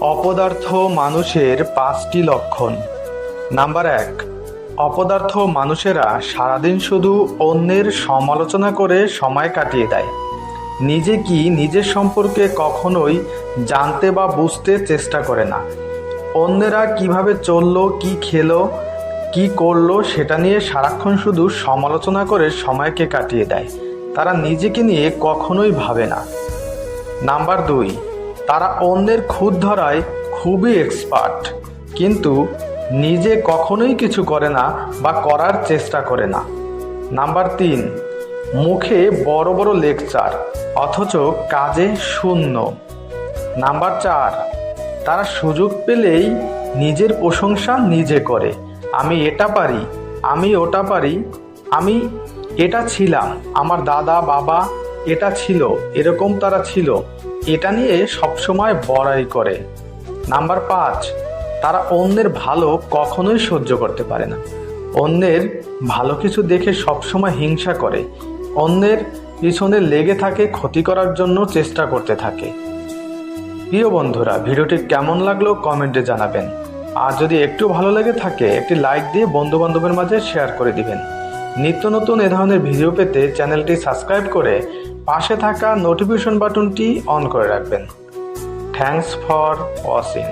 অপদার্থ মানুষের পাঁচটি লক্ষণ। নাম্বার এক, অপদার্থ মানুষেরা সারাদিন শুধু অন্যের সমালোচনা করে সময় কাটিয়ে দেয়। নিজে কি নিজের সম্পর্কে কখনোই জানতে বা বুঝতে চেষ্টা করে না। অন্যেরা কীভাবে চলল, কি খেলো, কি করল সেটা নিয়ে সারাক্ষণ শুধু সমালোচনা করে সময়কে কাটিয়ে দেয়। তারা নিজেকে নিয়ে কখনোই ভাবে না। নাম্বার দুই তারা অন্যের খুদ ধরায় খুবই এক্সপার্ট কিন্তু নিজে কখনোই কিছু করে না বা করার চেষ্টা করে না। নাম্বার তিন, মুখে বড় বড় লেকচার অথচ কাজে শূন্য। নাম্বার চার, তারা সুযোগ পেলেই নিজের প্রশংসা নিজে করে। আমি এটা পারি, আমি ওটা পারি, আমি এটা ছিলাম, আমার দাদা, বাবা এটা ছিল, এরকম তারা ছিল। এটা নিয়ে সবসময় বড়াই করে। নাম্বার পাঁচ, তারা অন্যের ভালো কখনোই সহ্য করতে পারে না। অন্যের ভালো কিছু দেখে সবসময় হিংসা করে। অন্যের পিছনে লেগে থাকে, ক্ষতি করার জন্য চেষ্টা করতে থাকে। প্রিয় বন্ধুরা, ভিডিওটি কেমন লাগল কমেন্টে জানাবেন। আর যদি একটু ভালো লেগে থাকে, একটি লাইক দিয়ে বন্ধু বান্ধবের মাঝে শেয়ার করে দিবেন। নিত্য নতুন এ ধরনের ভিডিও পেতে চ্যানেলটি সাবস্ক্রাইব করে পাশে থাকা নোটিফিকেশন বাটনটি অন করে রাখবেন। Thanks for watching.